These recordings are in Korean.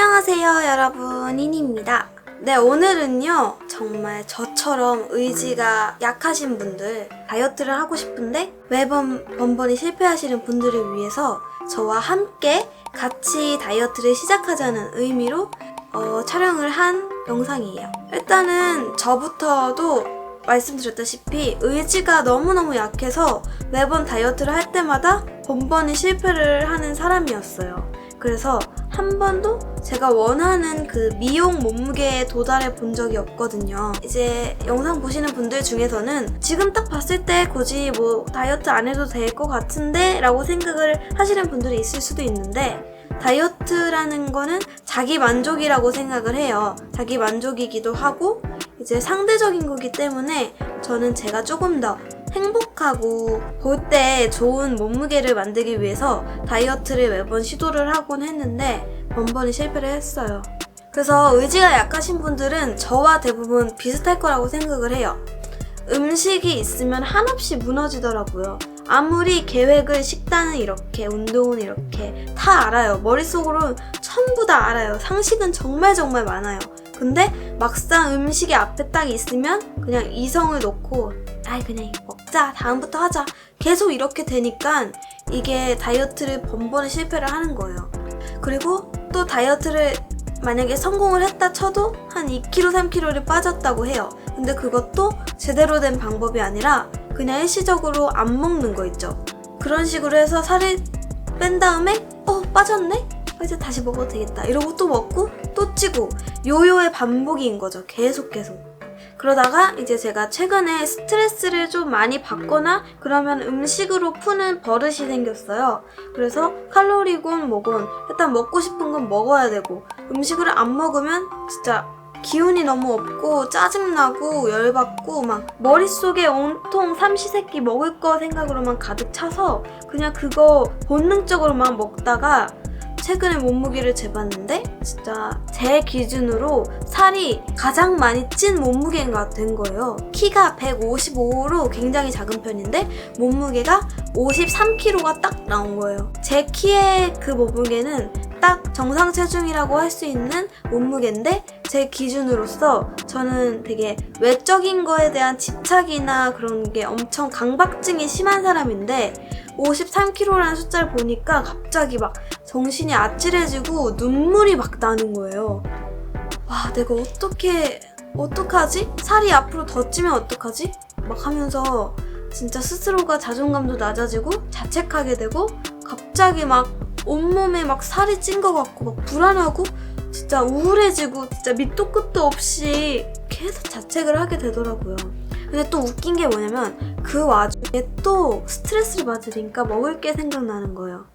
안녕하세요, 여러분. 인입니다. 네, 오늘은요, 정말 저처럼 의지가 약하신 분들, 다이어트를 하고 싶은데 매번 번번이 실패하시는 분들을 위해서 저와 함께 같이 다이어트를 시작하자는 의미로 어, 촬영을 한 영상이에요. 일단은 저부터도 말씀드렸다시피 의지가 너무너무 약해서 매번 다이어트를 할 때마다 번번이 실패를 하는 사람이었어요. 그래서 한 번도 제가 원하는 그 미용 몸무게에 도달해 본 적이 없거든요. 이제 영상 보시는 분들 중에서는 지금 딱 봤을 때 굳이 뭐 다이어트 안 해도 될 것 같은데 라고 생각을 하시는 분들이 있을 수도 있는데 다이어트라는 거는 자기 만족이라고 생각을 해요. 자기 만족이기도 하고 이제 상대적인 거기 때문에 저는 제가 조금 더 행복하고 볼 때 좋은 몸무게를 만들기 위해서 다이어트를 매번 시도를 하곤 했는데 번번이 실패를 했어요. 그래서 의지가 약하신 분들은 저와 대부분 비슷할 거라고 생각을 해요. 음식이 있으면 한없이 무너지더라고요. 아무리 계획을 식단은 이렇게, 운동은 이렇게 다 알아요. 머릿속으로 전부 다 알아요. 상식은 정말 정말 많아요. 근데 막상 음식이 앞에 딱 있으면 그냥 이성을 놓고 아이 그냥 이거 먹자 다음부터 하자 계속 이렇게 되니까 이게 다이어트를 번번에 실패를 하는 거예요. 그리고 또 다이어트를 만약에 성공을 했다 쳐도 한 2kg, 3kg를 빠졌다고 해요. 근데 그것도 제대로 된 방법이 아니라 그냥 일시적으로 안 먹는 거 있죠. 그런 식으로 해서 살을 뺀 다음에 어 빠졌네? 어, 이제 다시 먹어도 되겠다. 이러고 또 먹고 또 찌고 요요의 반복인 거죠. 계속 계속. 그러다가 이제 제가 최근에 스트레스를 좀 많이 받거나 그러면 음식으로 푸는 버릇이 생겼어요. 그래서 칼로리건 뭐건 일단 먹고 싶은 건 먹어야 되고 음식을 안 먹으면 진짜 기운이 너무 없고 짜증나고 열받고 막 머릿속에 온통 삼시세끼 먹을 거 생각으로만 가득 차서 그냥 그거 본능적으로 막 먹다가 최근에 몸무게를 재봤는데 진짜 제 기준으로 살이 가장 많이 찐 몸무게가 된 거예요. 키가 155로 굉장히 작은 편인데 몸무게가 53kg가 딱 나온 거예요. 제 키의 그 몸무게는 딱 정상 체중이라고 할 수 있는 몸무게인데 제 기준으로서 저는 되게 외적인 거에 대한 집착이나 그런 게 엄청 강박증이 심한 사람인데 53kg라는 숫자를 보니까 갑자기 막 정신이 아찔해지고 눈물이 막 나는 거예요. 와, 내가 어떻게, 어떡하지? 살이 앞으로 더 찌면 어떡하지? 막 하면서 진짜 스스로가 자존감도 낮아지고 자책하게 되고 갑자기 막 온몸에 막 살이 찐 것 같고 막 불안하고 진짜 우울해지고 진짜 밑도 끝도 없이 계속 자책을 하게 되더라고요. 근데 또 웃긴 게 뭐냐면 그 와중에 또 스트레스를 받으니까 먹을 게 생각나는 거예요.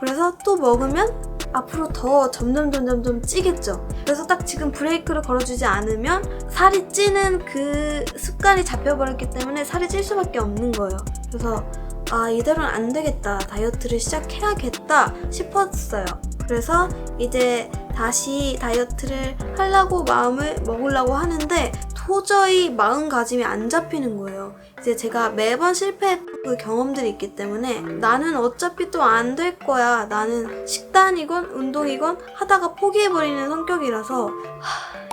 그래서 또 먹으면 앞으로 더 점점 점점 좀 찌겠죠. 그래서 딱 지금 브레이크를 걸어주지 않으면 살이 찌는 그 습관이 잡혀버렸기 때문에 살이 찔 수밖에 없는 거예요. 그래서 아 이대로는 안 되겠다 다이어트를 시작해야겠다 싶었어요. 그래서 이제 다시 다이어트를 하려고 마음을 먹으려고 하는데 도저히 마음가짐이 안 잡히는 거예요. 이제 제가 매번 실패했던 그 경험들이 있기 때문에 나는 어차피 또 안 될 거야. 나는 식단이건 운동이건 하다가 포기해버리는 성격이라서 하,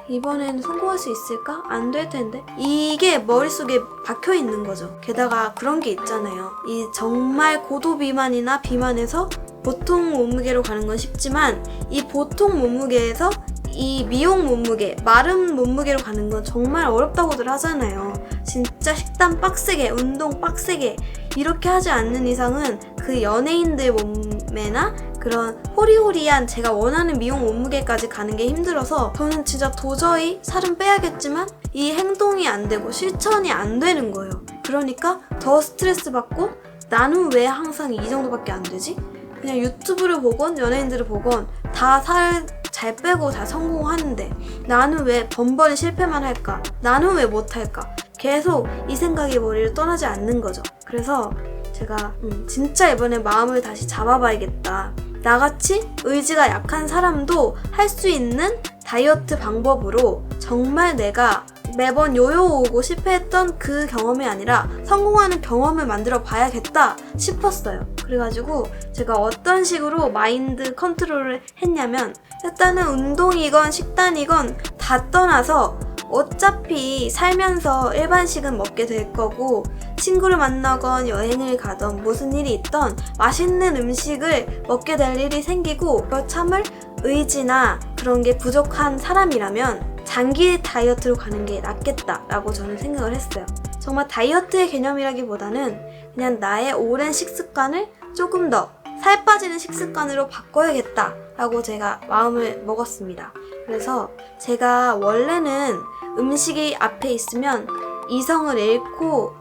이번엔 성공할 수 있을까? 안 될 텐데. 이게 머릿속에 박혀 있는 거죠. 게다가 그런 게 있잖아요. 이 정말 고도 비만이나 비만에서 보통 몸무게로 가는 건 쉽지만 이 보통 몸무게에서 이 미용 몸무게, 마른 몸무게로 가는 건 정말 어렵다고들 하잖아요. 진짜 식단 빡세게, 운동 빡세게 이렇게 하지 않는 이상은 그 연예인들 몸매나 그런 호리호리한 제가 원하는 미용 몸무게까지 가는 게 힘들어서 저는 진짜 도저히 살은 빼야겠지만 이 행동이 안 되고 실천이 안 되는 거예요. 그러니까 더 스트레스 받고 나는 왜 항상 이 정도밖에 안 되지? 그냥 유튜브를 보건 연예인들을 보건 다 살 잘 빼고 다 성공하는데 나는 왜 번번이 실패만 할까? 나는 왜 못할까? 계속 이 생각이 머리를 떠나지 않는 거죠. 그래서 제가 음, 진짜 이번에 마음을 다시 잡아봐야겠다. 나같이 의지가 약한 사람도 할 수 있는 다이어트 방법으로 정말 내가 매번 요요 오고 실패했던 그 경험이 아니라 성공하는 경험을 만들어 봐야겠다 싶었어요. 그래가지고 제가 어떤 식으로 마인드 컨트롤을 했냐면 일단은 운동이건 식단이건 다 떠나서 어차피 살면서 일반식은 먹게 될 거고 친구를 만나건 여행을 가던 무슨 일이 있던 맛있는 음식을 먹게 될 일이 생기고 그걸 참을 의지나 그런 게 부족한 사람이라면 장기 다이어트로 가는 게 낫겠다라고 저는 생각을 했어요. 정말 다이어트의 개념이라기보다는 그냥 나의 오랜 식습관을 조금 더 살 빠지는 식습관으로 바꿔야겠다 라고 제가 마음을 먹었습니다. 그래서 제가 원래는 음식이 앞에 있으면 이성을 잃고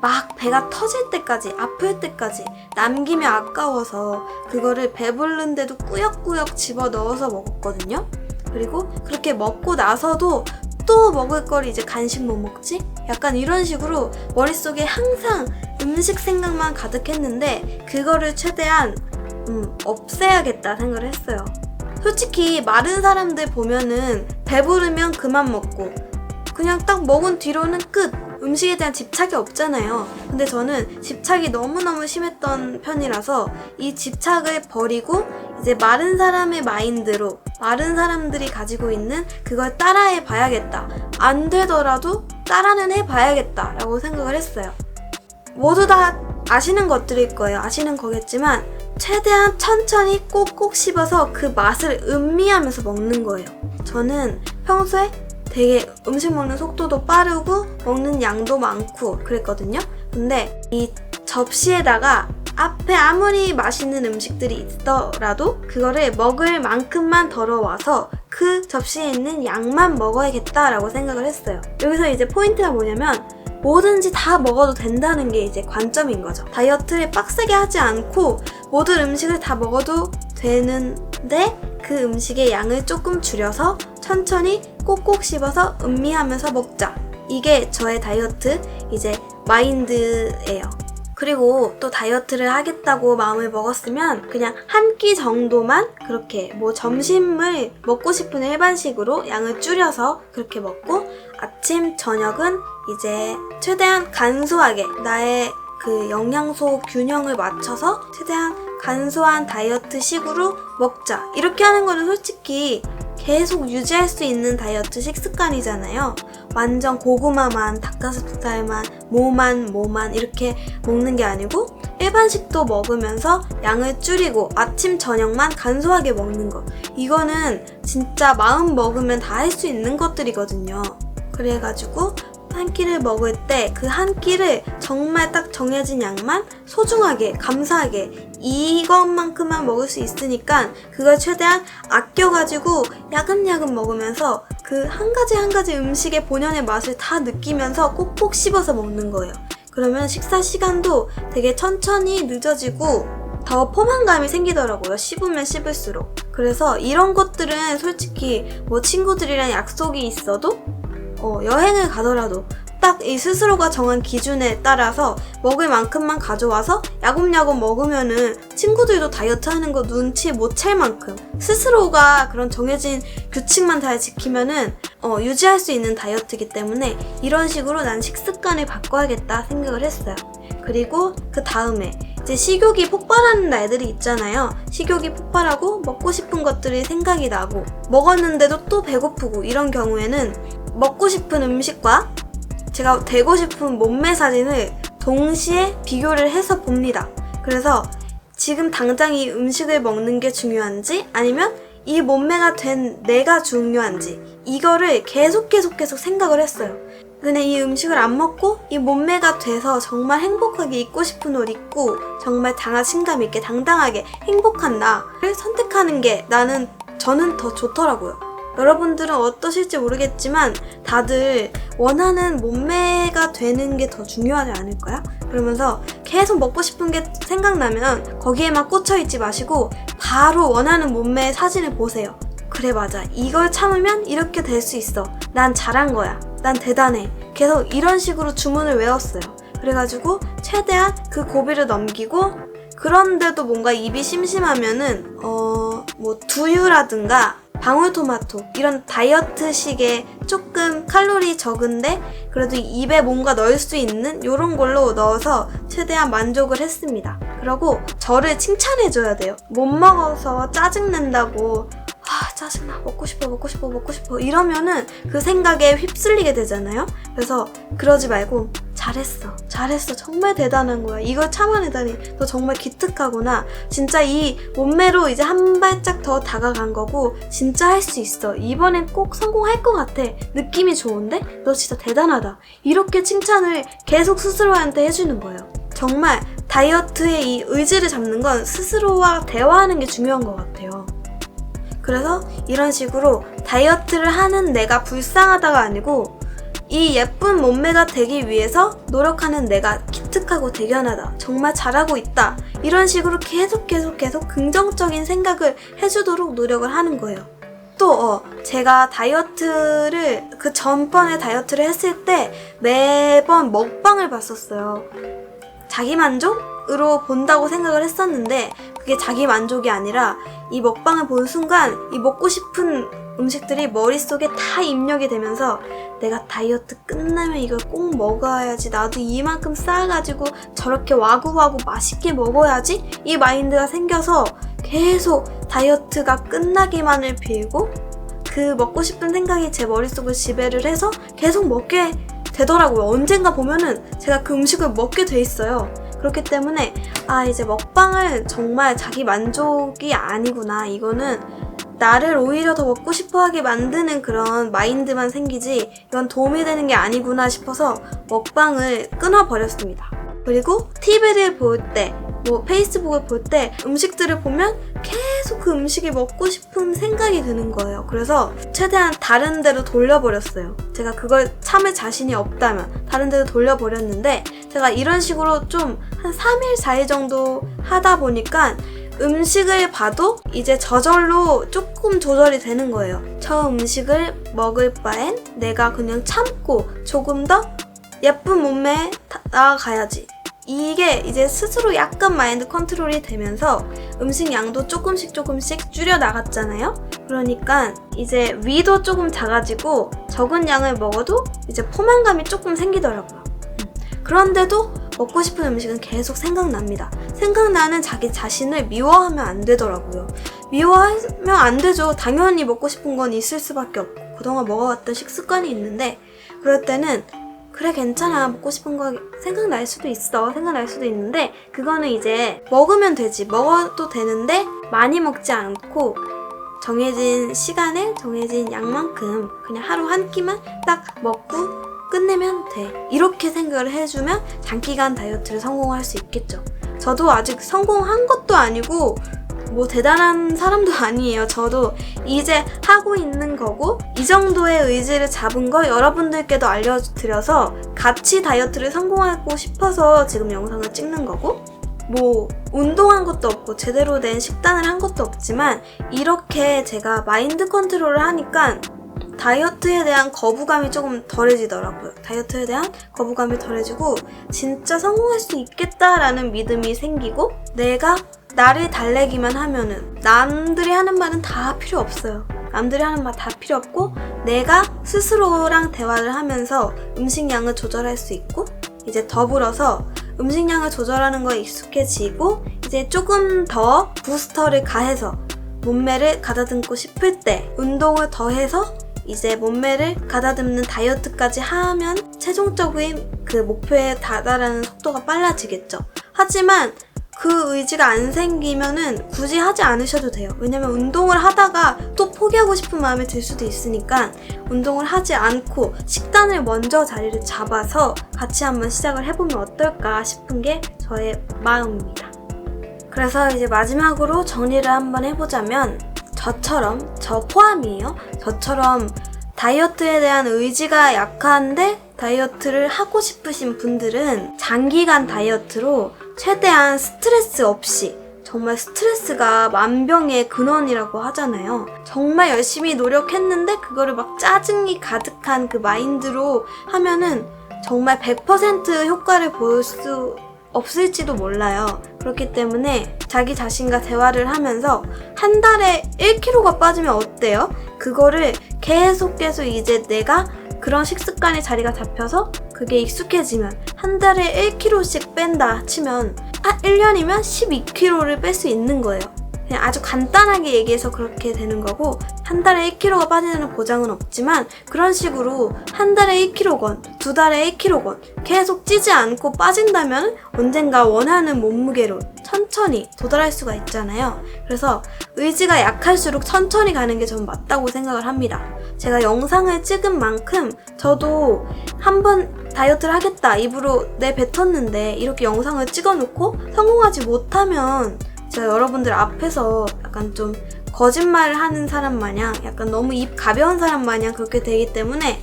막 배가 터질 때까지 아플 때까지 남기면 아까워서 그거를 배부른데도 꾸역꾸역 집어 넣어서 먹었거든요. 그리고 그렇게 먹고 나서도 또 먹을 걸 이제 간식 뭐 먹지? 약간 이런 식으로 머릿속에 항상 음식 생각만 가득했는데 그거를 최대한 음, 없애야겠다 생각을 했어요. 솔직히 마른 사람들 보면은 배부르면 그만 먹고 그냥 딱 먹은 뒤로는 끝. 음식에 대한 집착이 없잖아요. 근데 저는 집착이 너무너무 심했던 편이라서 이 집착을 버리고 이제 마른 사람의 마인드로 마른 사람들이 가지고 있는 그걸 따라해 봐야겠다. 안 되더라도 따라는 해 봐야겠다 라고 생각을 했어요. 모두 다 아시는 것들일 거예요. 아시는 거겠지만 최대한 천천히 꼭꼭 씹어서 그 맛을 음미하면서 먹는 거예요. 저는 평소에 되게 음식 먹는 속도도 빠르고 먹는 양도 많고 그랬거든요. 근데 이 접시에다가 앞에 아무리 맛있는 음식들이 있더라도 그거를 먹을 만큼만 덜어와서 그 접시에 있는 양만 먹어야겠다라고 생각을 했어요. 여기서 이제 포인트가 뭐냐면 뭐든지 다 먹어도 된다는 게 이제 관점인 거죠. 다이어트를 빡세게 하지 않고 모든 음식을 다 먹어도 되는데 그 음식의 양을 조금 줄여서 천천히 꼭꼭 씹어서 음미하면서 먹자. 이게 저의 다이어트 이제 마인드예요. 그리고 또 다이어트를 하겠다고 마음을 먹었으면 그냥 한 끼 정도만 그렇게 뭐 점심을 먹고 싶은 일반식으로 양을 줄여서 그렇게 먹고 아침, 저녁은 이제 최대한 간소하게 나의 그 영양소 균형을 맞춰서 최대한 간소한 다이어트 식으로 먹자. 이렇게 하는 거는 솔직히 계속 유지할 수 있는 다이어트 식 습관이잖아요. 완전 고구마만, 닭가슴살만, 뭐만, 뭐만 이렇게 먹는 게 아니고 일반식도 먹으면서 양을 줄이고 아침, 저녁만 간소하게 먹는 거. 이거는 진짜 마음 먹으면 다 할 수 있는 것들이거든요. 그래가지고 한 끼를 먹을 때 그 한 끼를 정말 딱 정해진 양만 소중하게, 감사하게 이것만큼만 먹을 수 있으니까 그걸 최대한 아껴가지고 야금야금 먹으면서 그 한 가지 한 가지 음식의 본연의 맛을 다 느끼면서 꼭꼭 씹어서 먹는 거예요. 그러면 식사 시간도 되게 천천히 늦어지고 더 포만감이 생기더라고요. 씹으면 씹을수록. 그래서 이런 것들은 솔직히 뭐 친구들이랑 약속이 있어도 어, 여행을 가더라도 딱 이 스스로가 정한 기준에 따라서 먹을 만큼만 가져와서 야곱야곱 먹으면은 친구들도 다이어트 하는 거 눈치 못 챌 만큼 스스로가 그런 정해진 규칙만 잘 지키면은 어, 유지할 수 있는 다이어트이기 때문에 이런 식으로 난 식습관을 바꿔야겠다 생각을 했어요. 그리고 그 다음에 이제 식욕이 폭발하는 날들이 있잖아요. 식욕이 폭발하고 먹고 싶은 것들이 생각이 나고 먹었는데도 또 배고프고 이런 경우에는 먹고 싶은 음식과 제가 되고 싶은 몸매 사진을 동시에 비교를 해서 봅니다. 그래서 지금 당장 이 음식을 먹는 게 중요한지 아니면 이 몸매가 된 내가 중요한지 이거를 계속 계속 계속 생각을 했어요. 근데 이 음식을 안 먹고 이 몸매가 돼서 정말 행복하게 입고 싶은 옷 입고 정말 자신감 있게 당당하게 행복한 나를 선택하는 게 나는 저는 더 좋더라고요. 여러분들은 어떠실지 모르겠지만 다들 원하는 몸매가 되는 게 더 중요하지 않을까요? 그러면서 계속 먹고 싶은 게 생각나면 거기에만 꽂혀 있지 마시고 바로 원하는 몸매의 사진을 보세요. 그래 맞아. 이걸 참으면 이렇게 될 수 있어. 난 잘한 거야. 난 대단해. 계속 이런 식으로 주문을 외웠어요. 그래가지고 최대한 그 고비를 넘기고 그런데도 뭔가 입이 심심하면은 어뭐 두유라든가 방울토마토 이런 다이어트식의 조금 칼로리 적은데 그래도 입에 뭔가 넣을 수 있는 이런 걸로 넣어서 최대한 만족을 했습니다. 그리고 저를 칭찬해줘야 돼요. 못 먹어서 짜증낸다고 아 짜증나 먹고 싶어 먹고 싶어 먹고 싶어 이러면은 그 생각에 휩쓸리게 되잖아요. 그래서 그러지 말고 잘했어. 잘했어. 정말 대단한 거야. 이걸 참아내다니. 너 정말 기특하구나. 진짜 이 몸매로 이제 한 발짝 더 다가간 거고 진짜 할 수 있어. 이번엔 꼭 성공할 것 같아. 느낌이 좋은데? 너 진짜 대단하다. 이렇게 칭찬을 계속 스스로한테 해주는 거예요 정말 다이어트의 이 의지를 잡는 건 스스로와 대화하는 게 중요한 것 같아요. 그래서 이런 식으로 다이어트를 하는 내가 불쌍하다가 아니고 이 예쁜 몸매가 되기 위해서 노력하는 내가 기특하고 대견하다. 정말 잘하고 있다. 이런 식으로 계속 계속 계속 긍정적인 생각을 해주도록 노력을 하는 거예요. 또, 어, 제가 다이어트를, 그 전번에 다이어트를 했을 때 매번 먹방을 봤었어요. 자기 만족으로 본다고 생각을 했었는데, 그게 자기 만족이 아니라 이 먹방을 본 순간 이 먹고 싶은 음식들이 머릿속에 다 입력이 되면서 내가 다이어트 끝나면 이걸 꼭 먹어야지. 나도 이만큼 쌓아가지고 저렇게 와구와구 맛있게 먹어야지. 이 마인드가 생겨서 계속 다이어트가 끝나기만을 빌고 그 먹고 싶은 생각이 제 머릿속을 지배를 해서 계속 먹게 되더라고요. 언젠가 보면은 제가 그 음식을 먹게 돼 있어요. 그렇기 때문에 아 이제 먹방은 정말 자기 만족이 아니구나. 이거는 나를 오히려 더 먹고 싶어 하게 만드는 그런 마인드만 생기지 이건 도움이 되는 게 아니구나 싶어서 먹방을 끊어버렸습니다. 그리고 TV를 볼 때, 뭐 페이스북을 볼 때 음식들을 보면 계속 그 음식이 먹고 싶은 생각이 드는 거예요. 그래서 최대한 다른 데로 돌려버렸어요. 제가 그걸 참을 자신이 없다면 다른 데로 돌려버렸는데 제가 이런 식으로 좀 한 3일, 4일 정도 하다 보니까 음식을 봐도 이제 저절로 조금 조절이 되는 거예요. 저 음식을 먹을 바엔 내가 그냥 참고 조금 더 예쁜 몸매에 다- 나아가야지. 이게 이제 스스로 약간 마인드 컨트롤이 되면서 음식 양도 조금씩 조금씩 줄여 나갔잖아요. 그러니까 이제 위도 조금 작아지고 적은 양을 먹어도 이제 포만감이 조금 생기더라고요. 음. 그런데도 먹고 싶은 음식은 계속 생각납니다. 생각나는 자기 자신을 미워하면 안 되더라고요. 미워하면 안 되죠. 당연히 먹고 싶은 건 있을 수밖에 없고 그동안 먹어왔던 식습관이 있는데 그럴 때는 그래 괜찮아 먹고 싶은 거 생각날 수도 있어 생각날 수도 있는데 그거는 이제 먹으면 되지 먹어도 되는데 많이 먹지 않고 정해진 시간에 정해진 양만큼 그냥 하루 한 끼만 딱 먹고 끝내면 돼 이렇게 생각을 해주면 장기간 다이어트를 성공할 수 있겠죠 저도 아직 성공한 것도 아니고 뭐 대단한 사람도 아니에요. 저도 이제 하고 있는 거고 이 정도의 의지를 잡은 거 여러분들께도 알려드려서 같이 다이어트를 성공하고 싶어서 지금 영상을 찍는 거고 뭐 운동한 것도 없고 제대로 된 식단을 한 것도 없지만 이렇게 제가 마인드 컨트롤을 하니까 다이어트에 대한 거부감이 조금 덜해지더라고요. 다이어트에 대한 거부감이 덜해지고 진짜 성공할 수 있겠다라는 믿음이 생기고 내가 나를 달래기만 하면은 남들이 하는 말은 다 필요 없어요. 남들이 하는 말 다 필요 없고 내가 스스로랑 대화를 하면서 음식량을 조절할 수 있고 이제 더불어서 음식량을 조절하는 거에 익숙해지고 이제 조금 더 부스터를 가해서 몸매를 가다듬고 싶을 때 운동을 더해서 이제 몸매를 가다듬는 다이어트까지 하면 최종적인 그 목표에 다다라는 속도가 빨라지겠죠. 하지만 그 의지가 안 생기면은 굳이 하지 않으셔도 돼요. 왜냐면 운동을 하다가 또 포기하고 싶은 마음이 들 수도 있으니까 운동을 하지 않고 식단을 먼저 자리를 잡아서 같이 한번 시작을 해보면 어떨까 싶은 게 저의 마음입니다. 그래서 이제 마지막으로 정리를 한번 해보자면 저처럼 저 포함이에요. 저처럼 다이어트에 대한 의지가 약한데 다이어트를 하고 싶으신 분들은 장기간 다이어트로 최대한 스트레스 없이 정말 스트레스가 만병의 근원이라고 하잖아요. 정말 열심히 노력했는데 그거를 막 짜증이 가득한 그 마인드로 하면은 정말 100% 효과를 볼수 없을지도 몰라요. 그렇기 때문에 자기 자신과 대화를 하면서 한 달에 1kg가 빠지면 어때요? 그거를 계속 계속 이제 내가 그런 식습관의 자리가 잡혀서 그게 익숙해지면 한 달에 1kg씩 뺀다 치면 한 1년이면 12kg를 뺄 수 있는 거예요. 그냥 아주 간단하게 얘기해서 그렇게 되는 거고 한 달에 1kg가 빠지는 보장은 없지만 그런 식으로 한 달에 1kg건 두 달에 1kg건 계속 찌지 않고 빠진다면 언젠가 원하는 몸무게로 천천히 도달할 수가 있잖아요. 그래서 의지가 약할수록 천천히 가는 게 전 맞다고 생각을 합니다. 제가 영상을 찍은 만큼 저도 한번 다이어트를 하겠다 입으로 내뱉었는데 이렇게 영상을 찍어놓고 성공하지 못하면 제가 여러분들 앞에서 약간 좀 거짓말을 하는 사람 마냥 약간 너무 입 가벼운 사람 마냥 그렇게 되기 때문에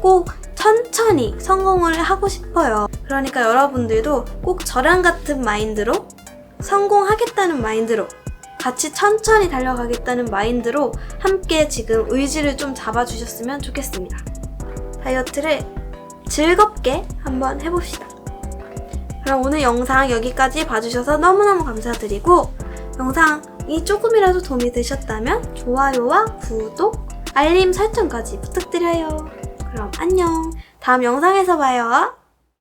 꼭 천천히 성공을 하고 싶어요. 그러니까 여러분들도 꼭 저랑 같은 마인드로 성공하겠다는 마인드로 같이 천천히 달려가겠다는 마인드로 함께 지금 의지를 좀 잡아주셨으면 좋겠습니다. 다이어트를 즐겁게 한번 해봅시다. 그럼 오늘 영상 여기까지 봐주셔서 너무너무 감사드리고 영상이 조금이라도 도움이 되셨다면 좋아요와 구독, 알림 설정까지 부탁드려요. 그럼 안녕. 다음 영상에서 봐요.